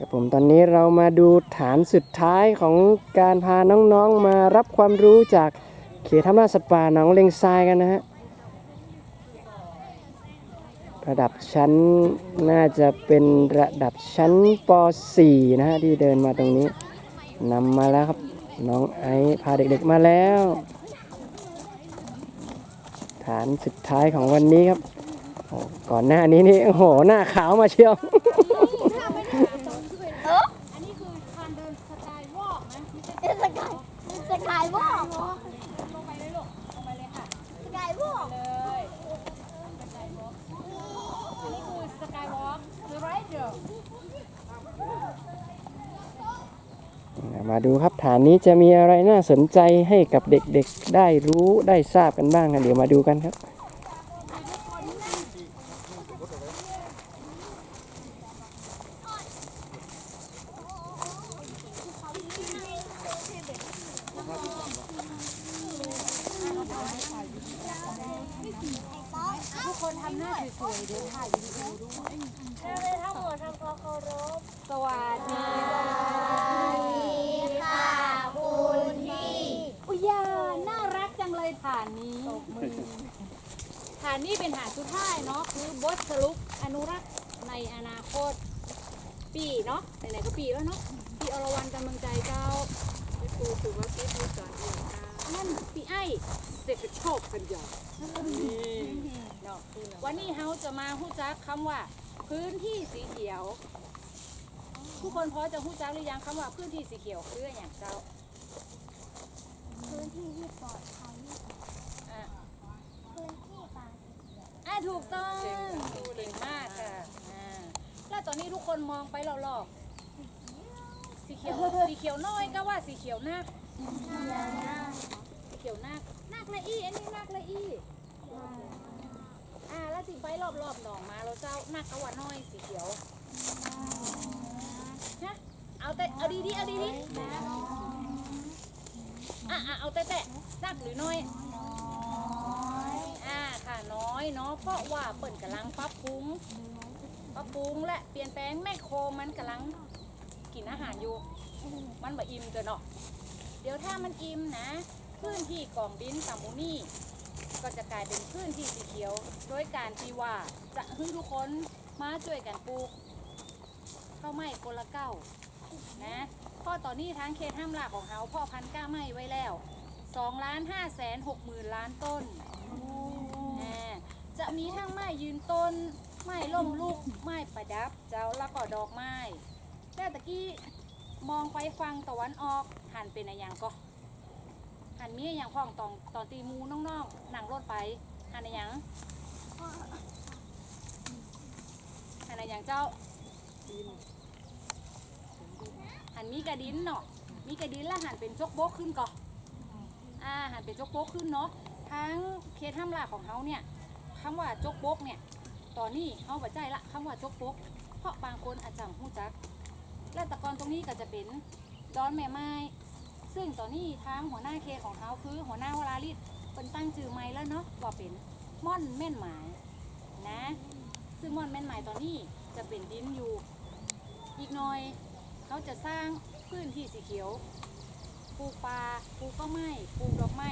ครับผมตอนนี้เรามาดูฐานสุดท้ายของการพาน้องๆมารับความรู้จากเขตธรรมราสัตว์ป่าหนองเลงทรายกันนะฮะระดับชั้นน่าจะเป็นระดับชั้นป .4 นะฮะที่เดินมาตรงนี้นำมาแล้วครับน้องไอซ์พาเด็กๆมาแล้ว ฐานสุดท้ายของวันนี้ครับก่อนหน้านี้นี่โอ้โหหน้าขาวมาเชียว อันนี้คือการเดินสไตล์วอกนะไม่ใช่ เอ๊ะสกายสกาย วอล์กลงไปเลยลูกลงไปเลยค่ะสกายวอล์กเลยสกายวอล์กอันนี้คือสกายวอล์กหรือไรเดอร์มาดูครับฐานนี้จะมีอะไรน่าสนใจให้กับเด็กๆได้รู้ได้ทราบกันบ้างนะเดี๋ยวมาดูกันครับ ทุกคนทำหน้าสวยๆเดี๋ยวถ่ายวิดีโอด้วย ทั้งหมดทำความเคารพสวัสดีค่ะคุณพี่อุยาน่ารักจังเลยฐานนี้ฐานนี้เป็นฐานสุดท้ายเนาะคือบทสรุปอนุรักษ์ในอนาคต ปีเนาะไหนๆก็ปีแล้วเนาะปีอรวรรณกำลังใจเจ้าพี่ปูถือว่าพี่ปูสอนเองค่ะนั่นปีไอ้เสร็จโชคกันยอดเนาะ วันนี้เฮาจะมาฮู้จักคำว่า พื้นที่สีเขียว ทุกคนพอจะฮู้จักหรือยังคำว่าพื้นที่สีเขียวคืออย่างเจ้าพื้นที่ที่ปลอดภัยอะพื้นที่ป่าสีเขียวอะถูกต้องเก่งมากค่ะอ่าแล้วตอนนี้ทุกคนมองไปรอบๆสีเขียวสีเขียวน้อยก็ว่าสีเขียวนักสีเขียวนักนักละอี้อันนี้นักละอี้ อ่าแล้วสิไปรอบๆหนองมาเราเจ้านักก็ว่าน้อยสีเขียวฮะเอาแต่เอาดีๆเอาดีๆอะอะเอาแต่แต่นักหรือน้อยอ่าค่ะน้อยเนาะเพราะว่าเปิ่นกำลังปรับปรุงปรับปรุงและเปลี่ยนแปลงแม่โคมันกำลังกินอาหารอยู่ มันบ่อิ่มเกินเนาะเดี๋ยวถ้ามันอิ่มนะพื้นที่กองดินสามูนี่ ก็จะกลายเป็นพื้นที่สีเขียว โดยการที่ว่าจะให้ทุกคนมาช่วยกันปลูกข้าวไม้คนละเก้านะพราะตอนนี้ทางเขตห้ามลาของเฮาพ่อพันธุ์ก้าไม้ไว้แล้ว2ล้าน5แสน6หมื่นล้านต้นอ่าจะมีทั้งไม้ยืนต้น ไม้ล่มลูก ไม้ประดับ เจ้าแล้วก็ดอกไม้แต่ตะกี้มองไปฟังตะวันออกหันเป็นอะไรย่างก็ หันมีอะไรอย่างพ่องตอนตอนตีหมูน้องๆนั่งรถไปหันอะไรอย่างหันอะไรอย่างเจ้าหันมีกระดินเนาะ มีกระดินแล้วหันเป็นจกโบกขึ้นก่อนอ่าหันเป็นจกโบกขึ้นเนาะ ทั้งเคสห้ามล่าของเขาเนี่ยคำว่าจกบกเนี่ยตอนนี้เขาบัใจละคำว่าจกบกเพราะบางคนอาจจะหู้จัก และตะกอนตรงนี้ก็จะเป็นดอนแม่ไม้ ซึ่งตอนนี้ทางหัวหน้าเคของเขาคือหัวหน้าวราลิศเป็นตั้งชื่อไม้แล้วเนาะว่าเป็นม่อนแม่นหมายนะ ซึ่งม่อนแม่นหมายตอนนี้จะเป็นดินอยู่ อีกหน่อยเขาจะสร้างพื้นที่สีเขียวปลูกปลาปลูกข้าวไม้ปลูกดอกไม้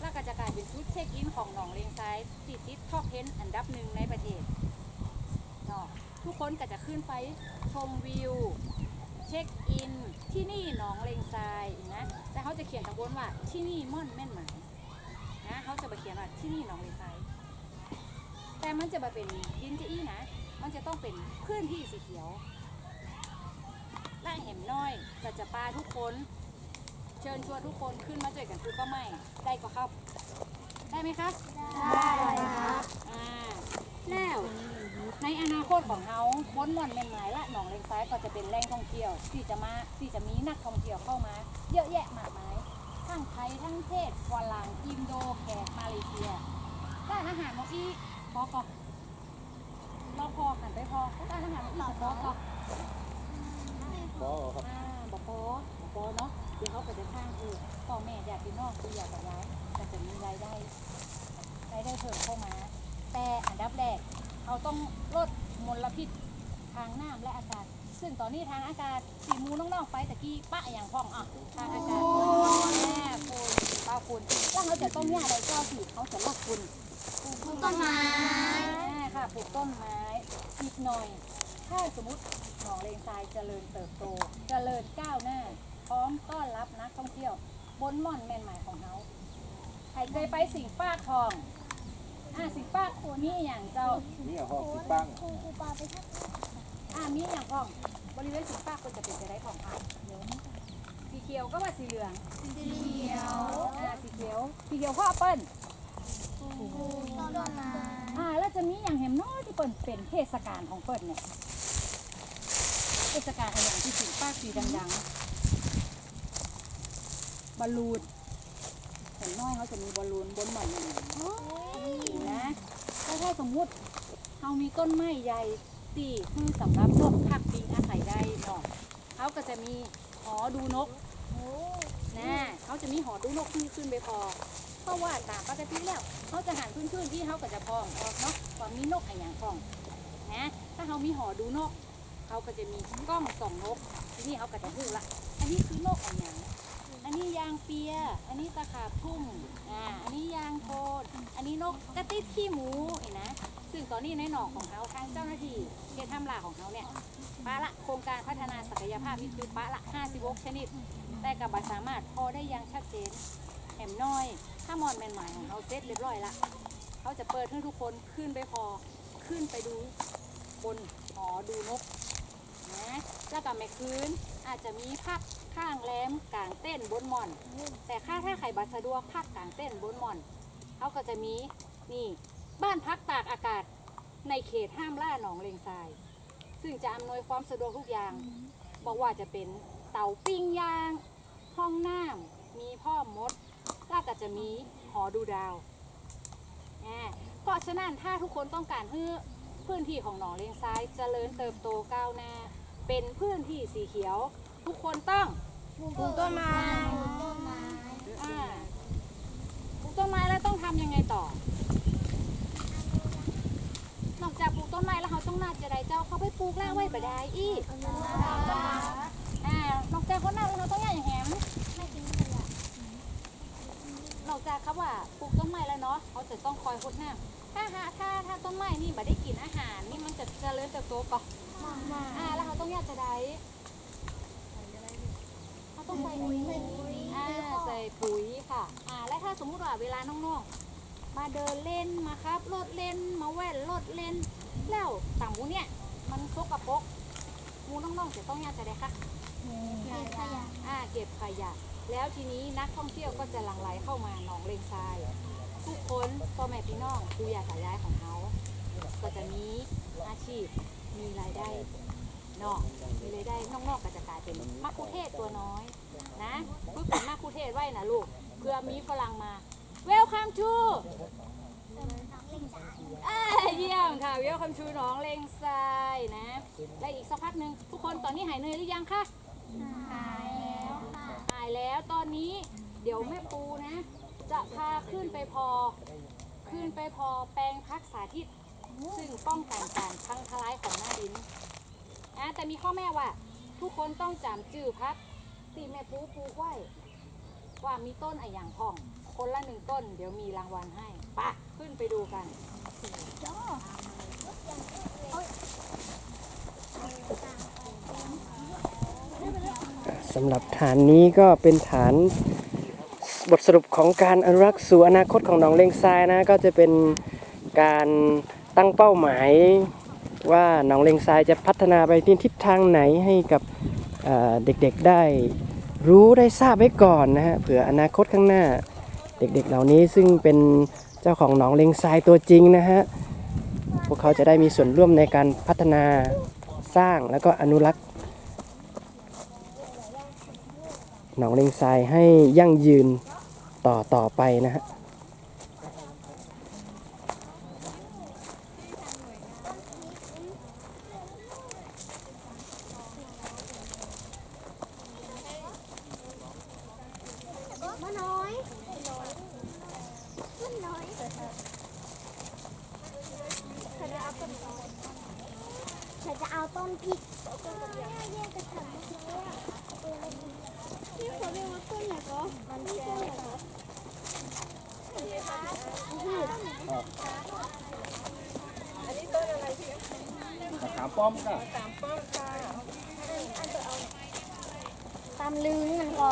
แล้วก็จะกลายเป็นชุดเช็คอินของหนองเลงซ้ายติดติดท็อป10อันดับหนึ่งในประเทศเนาะทุกคนก็จะขึ้นไปชมวิว เช็คอิน ที่นี่หนองเลงทรายนะแต่เขาจะเขียนข้างบนว่าที่นี่ม่อนแม่นหมายนะเขาจะไปเขียนว่าที่นี่หนองเลงทรายแต่มันจะมาเป็นดินจะอี้นะ มันจะต้องเป็นพื้นที่สีเขียวและเห็มน้อยก็จะปาทุกคนเชิญชวนทุกคนขึ้นมาช่วยกันปลูกก็ไม่ได้ก็ครับ ได้ไหมครับได้ครับ อ่าแล้วใน อนาคตของเขาม้นม่อนแม่นหมายและหนองเลงซ้ายก็จะเป็นแหล่งท่องเที่ยว ที่จะมาที่จะมีนักท่องเที่ยวเข้ามา เยอะแยะมากมายทั้งไทยทั้งเทศฝรั่งอินโดแขกมาเลเซียร้านอาหารเมื่อกี้พอก่อนรอพอหันไปพอร้านอาหารเมื่อกี้พอก่อนอ่าบอกปอบอกปอเนาะเดี๋ยวเขาก็จะสร้างคือพ่อแม่ญาติพี่น้องคืออยากกับย้ายก็จะมีรายได้รายได้เพิ่มเข้ามา แต่อันดับแรก เขาต้องลดมลพิษทางน้ำและอากาศ ซึ่งตอนนี้ทางอากาศสีมูน้องๆไปตะกี้ปะอย่างพ่องอะทางอากาศแม่ฝุ่นเป้าฝุ่นแล้วเขาจะต้มยาอะไรก็สิเขาจะลดฝุ่นปลูกต้นไม้อ่าค่ะปลูกต้นไม้อีกหน่อย ถ้าสมมติหนองเลงทรายเจริญเติบโต เจริญก้าวหน้า พร้อมต้อนรับนักท่องเที่ยวบนม่อนแม่นหมายของเขาใครเคยไปสิงห์ป้ากทอง อ่าสิงห์ป้ากตัวนี้อย่างเจ้านี่หอกสิปังครูครูปาไปทักอ่ามีอย่างของบริเวณสิงห์ป้ากก็จะเป็นไปได้ของค่ะสีเขียวก็ว่าสีเหลืองสีเขียวอ่าสีเขียวสีเขียวข้อเปิ้ลปลูกต้นไม้อ่าแล้วจะมีอย่างเห็มน้อยที่เปิ่นเป็นเทศกาลของเปิ่นเนี่ยเทศกาลอะไรอย่างที่สิงป้าสีดังๆบอลลูน เห็นน้อยเขาจะมีบอลลูนบนหมอนหนึ่งนะแล้วถ้าสมมุติเขามีต้นไม้ใหญ่ตีคือสำหรับนกพักปิงอาศัยได้เนาะเขาก็จะมีหอดูนกนะเขาจะมีหอดูนกขึ้นขึ้นไปพอ เพราะว่าตามปกติแล้วเขาจะหันพื้นๆที่เขาก็จะพองออกเนาะว่ามีนกอะไรอย่างพองนะถ้าเขามีหอดูนกเขาก็จะมีกล้องส่องนกทีนี่เขาก็จะพูดละ อันนี้คือนกอะไรอย่างอั นนี้ยางเปีย อันนี้ตะขาบทุ่งอ่า อันนี้ยางโทนอันนี้นกกระติดขี้หมูเห็นนะ ซึ่งตอนนี้ในหนองของเขาทางเจ้าหน้าที่เขตทำลาของเขาเนี่ยปะละโครงการพัฒนาศักยภาพนี่คือปะละ56ชนิด แต่กับบสามารถพอได้อยังชัดเจนแหมน้อย ถ้ามอนแมนหมายของเขาเซ็ตเรียบร้อยละเขาจะเปิดให้ทุกคนขึ้นไปพอขึ้นไปดูบนหอดูนกนะแล้วก็แม่คืนอาจจะมีพัก ข้างแรมกลางเต้นบนหมอน แต่ค่าถ้าใครบัตรสะดวกพักกลางเต้นบนหมอนเขาก็จะมีนี่บ้านพักตากอากาศในเขตห้ามล่าหนองเลงทราย ซึ่งจะอำนวยความสะดวกทุกอย่าง บอกว่าจะเป็นเตาปิ้งย่าง ห้องน้ำมีพ่อมดแล้วก็จะมีหอดูดาวอ่าเพราะฉะนั้นถ้าทุกคนต้องการให้พื้นที่ของหนองเลงซ้ายเจริญเติบโตก้าวหน้าเป็นพื้นที่สีเขียว ทุกคนต้องปลูกต้นไม้ปลูกต้นไม้อ่าปลูกต้นไม้แล้วต้องทำยังไงต่อ นอกจากปลูกต้นไม้แล้วเขาต้องนาจะได้เจ้าเขาไปปลูกแล้วไว้บ่ได้อีกอ่านอกจากคนนั้นแล้วเขาต้องอย่างแหมนอกจากครับว่าปลูกต้นไม้แล้วเนาะเขาจะต้องคอยรดน้ำถ้าหาถ้าถ้าต้นไม้นี่ไม่ได้กินอาหารนี่มันจะเจริญเติบโตก่อนอ่าแล้วเขาต้องอยากจะได้ ต้องใส่ปุ๋ยอ่าใส่ปุ๋ยค่ะอ่าและถ้าสมมุติว่าเวลาน้องๆ มาเดินเล่นมาครับรถเล่นมาแว่นรถเล่น แล้วต่างหมูเนี่ยมันซกกระปรกหมูน้องๆจะต้องอยากจะได้ค่ะเก็บขยะอ่าเก็บขยะ แล้วทีนี้นักท่องเที่ยวก็จะหลั่งไหลเข้ามาหนองเลงทรายทุกคนพ่อแม่พี่น้องปู่ย่าตายายของเขาก็จะมีอาชีพมีรายได้เนอกมีรายได้นอกๆก็จะกลายเป็นมักคุเทศตัวน้อยนะฝึกเป็นมักคุเทศไว้นะลูกเพื่อมีฝรั่งมา Welcome to อ่าเยี่ยมค่ะ Welcome to หนองเลงทรายนะและอีกสักพักหนึ่งทุกคนตอนนี้หายเหนื่อยหรือยังคะหายแล้วค่ะหายแล้วตอนนี้เดี๋ยวแม่ปูนะ จะพาขึ้นไปพอ ขึ้นไปพอแปลงพักสาธิต ซึ่งป้องกันการพังทลายของหน้าดิน อะแต่มีข้อแม่ว่า ทุกคนต้องจำจื่อพักตีแม่ปูปูไว้ว่ามีต้นอะไรอย่างพ่อง คนละหนึ่งต้น เดี๋ยวมีรางวัลให้ไปะขึ้นไปดูกันสำหรับฐานนี้ก็เป็นฐานบทสรุปของการอนุรักษ์สู่อนาคตของหนองเลงทรายนะ ก็จะเป็นการตั้งเป้าหมาย ว่าหนองเลงทรายจะพัฒนาไปที่ทิศทางไหนให้กับเด็กๆได้รู้ได้ทราบไว้ก่อนนะฮะเผื่ออนาคตข้างหน้า เด็กๆเหล่านี้ซึ่งเป็นเจ้าของหนองเลงทรายตัวจริงนะฮะพวกเขาจะได้มีส่วนร่วมในการพัฒนาสร้างแล้วก็อนุรักษ์หนองเลงทรายให้ยั่งยืนต่อต่อไปนะฮะน้อยมะ น้อยฉันจะเอาต้นพริกเอาต้นกระเทียมแยกกระถางเลยอะพี่ขอเรียกว่าต้นไหนก็มันแก้วเหรออันนี้ต้นอะไรพี่มะขามป้อมก็สามป้อมค่ะตามลึงมันก็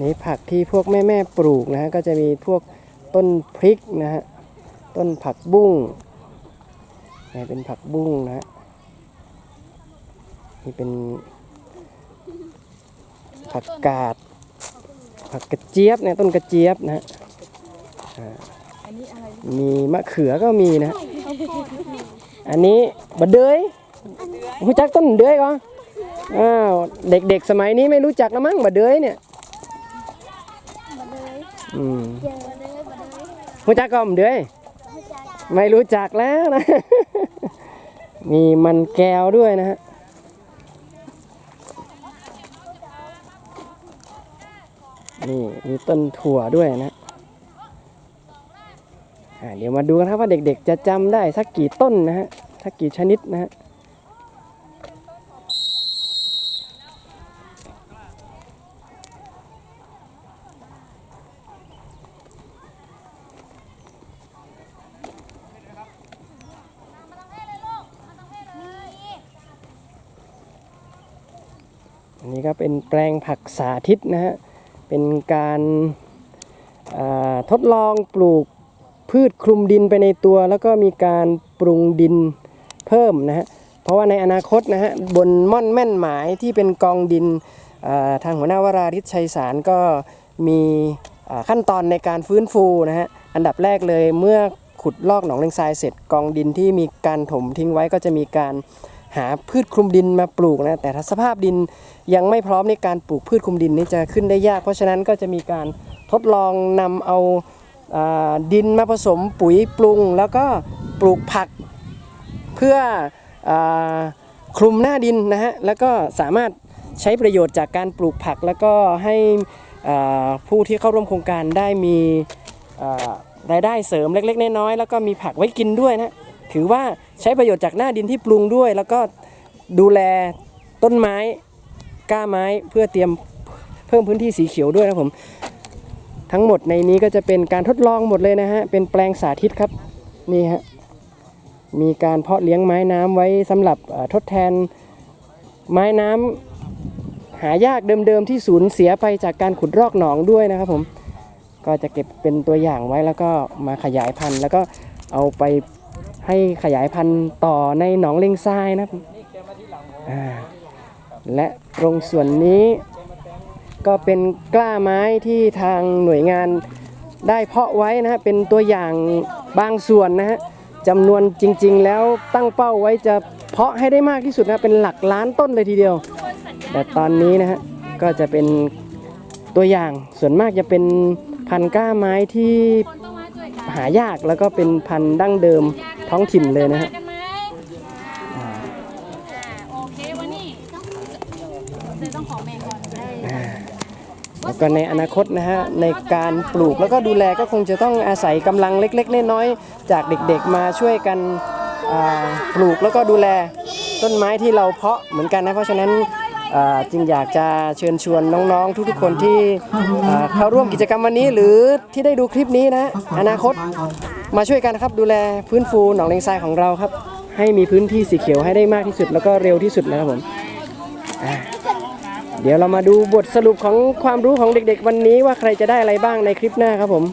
นนี้ผักที่พวกแม่แม่ๆปลูกนะฮะก็จะมีพวกต้นพริกนะฮะต้นผักบุ้งนี่เป็นผักบุ้งนะฮะนี่เป็นผักกาด ผักกระเจี๊ยบเนี่ยต้นกระเจี๊ยบนะฮะอ่ามีมะเขือก็มีนะฮะอันนี้บะเดยรู้จักต้นเดยก่อนอ้าวเด็กๆสมัยนี้ไม่รู้จักแล้วมั้งบะเดยเนี่ยมาเลย อืมเจอมาเลยมาเลยรู้จักก็มเดยให้ใจไม่รู้จักแล้วนะ มีมันแก้วด้วยนะฮะนี่มีต้นถั่วด้วยนะอ่าเดี๋ยวมาดูกันครับว่าเด็กๆจะจำได้สักกี่ต้นนะฮะสักกี่ชนิดนะฮะ อันนี้ก็เป็นแปลงผักสาธิตนะฮะ เป็นการาทดลองปลูกพืชคลุมดินไปในตัว แล้วก็มีการปรุงดินเพิ่มนะฮะ เพราะว่าในอนาคตนะฮะบนม่อนแม่นหมายที่เป็นกองดินาทางหัวหน้าวราริศชัยสารก็มีขั้นตอนในการฟื้นฟูนะฮะ อันดับแรกเลยเมื่อขุดลอกหนองเลงทรายเสร็จกองดินที่มีการถมทิ้งไว้ก็จะมีการ หาพืชคลุมดินมาปลูกนะแต่ถ้าสภาพดินยังไม่พร้อมในการปลูกพืชคลุมดินนี่จะขึ้นได้ยาก เพราะฉะนั้นก็จะมีการทดลองนำเอาดินมาผสมปุ๋ยปรุง แล้วก็ปลูกผักเพื่ออคลุมหน้าดินนะฮะแล้วก็สามารถใช้ประโยชน์จากการปลูกผัก แล้วก็ให้ผู้ที่เข้าร่วมโครงการได้มีรายได้เสริมเล็กๆน้อยๆแล้วก็มีผักไว้กินด้วยนะ ถือว่าใช้ประโยชน์จากหน้าดินที่ปรุงด้วย แล้วก็ดูแลต้นไม้ก้าไม้เพื่อเตรียมเพิ่มพื้นที่สีเขียวด้วยนะผม ทั้งหมดในนี้ก็จะเป็นการทดลองหมดเลยนะฮะ เป็นแปลงสาธิตครับนี่ฮะมีการเพาะเลี้ยงไม้น้ำไว้สำหรับทดแทนไม้น้ำหายากเดิมๆที่สูญเสียไปจากการขุดรอกหนองด้วยนะครับผม ก็จะเก็บเป็นตัวอย่างไว้แล้วก็มาขยายพันธุ์ แล้วก็เอาไป ให้ขยายพันธุ์ต่อในหนองเลงทรายนะครับและตรงส่วนนี้ก็เป็นกล้าไม้ที่ทางหน่วยงานได้เพาะไว้นะฮะเป็นตัวอย่างบางส่วนนะฮะจำนวนจริง ๆ แล้วตั้งเป้าไว้จะเพาะให้ได้มากที่สุดนะเป็นหลักล้านต้นเลยทีเดียว แต่ตอนนี้นะฮะก็จะเป็นตัวอย่างส่วนมากจะเป็นพันธุ์กล้าไม้ที่หายากแล้วก็เป็นพันธุ์ดั้งเดิม ท้องถิ่นเลยนะฮะมากันไหมอ่าโอเควันนี้เดี๋ยวต้องขอแม่ก่อนได้แล้วก็ในอนาคตนะฮะในการปลูกแล้วก็ดูแลก็คงจะต้องอาศัยกำลังเล็กๆน้อยๆจากเด็กๆมาช่วยกันอ่าปลูกแล้วก็ดูแลต้นไม้ที่เราเพาะเหมือนกันนะเพราะฉะนั้นอ่าจึงอยากจะเชิญชวนน้องๆ ทุกๆคนที่อ่าเข้าร่วมกิจกรรมวันนี้หรือที่ได้ดูคลิปนี้นะอนาคต มาช่วยกันครับดูแลฟื้นฟูหนองเลงทรายของเราครับ ให้มีพื้นที่สีเขียวให้ได้มากที่สุดแล้วก็เร็วที่สุดนะครับผมอ่าเดี๋ยวเรามาดูบทสรุปของความรู้ของเด็กๆ วันนี้ว่าใครจะได้อะไรบ้างในคลิปหน้าครับผม